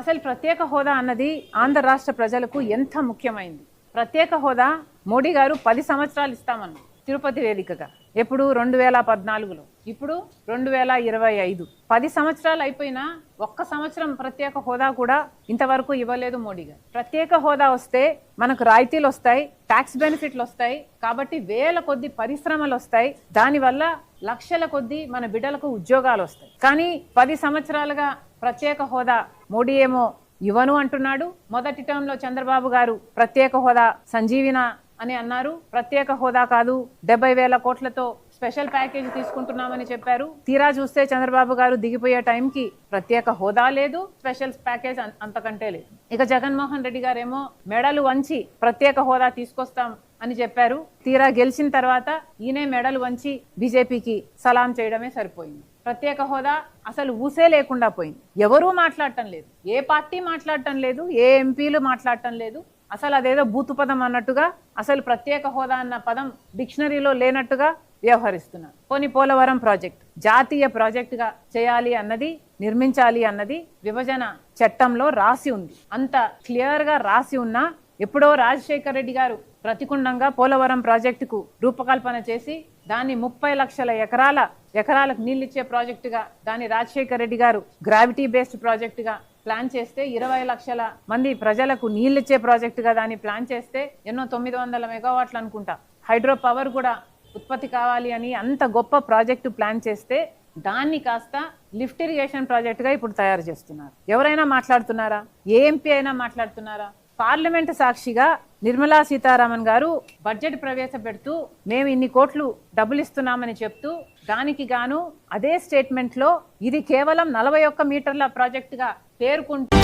అసలు ప్రత్యేక హోదా అన్నది ఆంధ్ర రాష్ట్ర ప్రజలకు ఎంత ముఖ్యమైంది? ప్రత్యేక హోదా మోడీ గారు పది సంవత్సరాలు ఇస్తామన్నారు. తిరుపతి వేదికగా. ఎప్పుడు? రెండు వేల పద్నాలుగులో. ఇప్పుడు? రెండు వేల ఇరవై ఐదు. పది సంవత్సరాలు అయిపోయినా ఒక్క సంవత్సరం ప్రత్యేక హోదా కూడా ఇంతవరకు ఇవ్వలేదు మోడీ గారు. ప్రత్యేక హోదా వస్తే మనకు రాయితీలు వస్తాయి ట్యాక్స్ బెనిఫిట్లు వస్తాయి కాబట్టి వేల కొద్ది పరిశ్రమలు వస్తాయి. దానివల్ల లక్షల కొద్ది మన బిడ్డలకు ఉద్యోగాలు వస్తాయి. కానీ పది సంవత్సరాలుగా ప్రత్యేక హోదా మోడీ ఏమో ఇవ్వను అంటున్నాడు. మొదటి టర్మ్లో చంద్రబాబు గారు ప్రత్యేక హోదా సంజీవిన అని అన్నారు. ప్రత్యేక హోదా కాదు. డెబ్బై వేల కోట్లతో స్పెషల్ ప్యాకేజ్ తీసుకుంటున్నామని చెప్పారు. తీరా చూస్తే చంద్రబాబు గారు దిగిపోయే టైంకి ప్రత్యేక హోదా లేదు స్పెషల్ ప్యాకేజ్ అంతకంటే లేదు. ఇక జగన్మోహన్ రెడ్డి గారేమో మెడలు వంచి ప్రత్యేక హోదా తీసుకొస్తాం అని చెప్పారు. తీరా గెలిచిన తర్వాత ఈయనే మెడలు వంచి బీజేపీకి సలాం చేయడమే సరిపోయింది. ప్రత్యేక హోదా అసలు ఊసే లేకుండా పోయింది. ఎవరూ మాట్లాడటం లేదు. ఏ పార్టీ మాట్లాడటం లేదు ఏ ఎంపీలు మాట్లాడటం లేదు. అసలు అదేదో బూతు పదం అన్నట్టుగా అసలు ప్రత్యేక హోదా అన్న పదం డిక్షనరీలో లేనట్టుగా వ్యవహరిస్తున్నారు. పోనీ పోలవరం ప్రాజెక్ట్ జాతీయ ప్రాజెక్టుగా చేయాలి అన్నది నిర్మించాలి అన్నది విభజన చట్టంలో రాసి ఉంది. అంత క్లియర్గా రాసి ఉన్నా ఎప్పుడో రాజశేఖర్ రెడ్డి గారు ప్రతికుండంగా పోలవరం ప్రాజెక్టుకు రూపకల్పన చేసి దాన్ని ముప్పై లక్షల ఎకరాల ఎకరాలకు నీళ్ళిచ్చే ప్రాజెక్టుగా దాన్ని రాజశేఖర్ రెడ్డి గారు గ్రావిటీ బేస్డ్ ప్రాజెక్టుగా ప్లాన్ చేస్తే ఇరవై లక్షల మంది ప్రజలకు నీళ్ళిచ్చే ప్రాజెక్టుగా దాన్ని ప్లాన్ చేస్తే ఎన్నో తొమ్మిది వందల మెగావాట్లు అనుకుంటా. హైడ్రో పవర్ కూడా ఉత్పత్తి కావాలి అని అంత గొప్ప ప్రాజెక్టు ప్లాన్ చేస్తే దాన్ని కాస్త లిఫ్ట్ ఇరిగేషన్ ప్రాజెక్టుగా ఇప్పుడు తయారు చేస్తున్నారు. ఎవరైనా మాట్లాడుతున్నారా? ఏఎంపీ అయినా మాట్లాడుతున్నారా? పార్లమెంట్ సాక్షిగా నిర్మలా సీతారామన్ గారు బడ్జెట్ ప్రవేశపెడుతూ మేము ఇన్ని కోట్లు డబ్బులు ఇస్తున్నామని చెప్తూ దానికి గాను అదే స్టేట్మెంట్లో ఇది కేవలం నలభై ఒక్క మీటర్ల ప్రాజెక్టుగా పేర్కొంటూ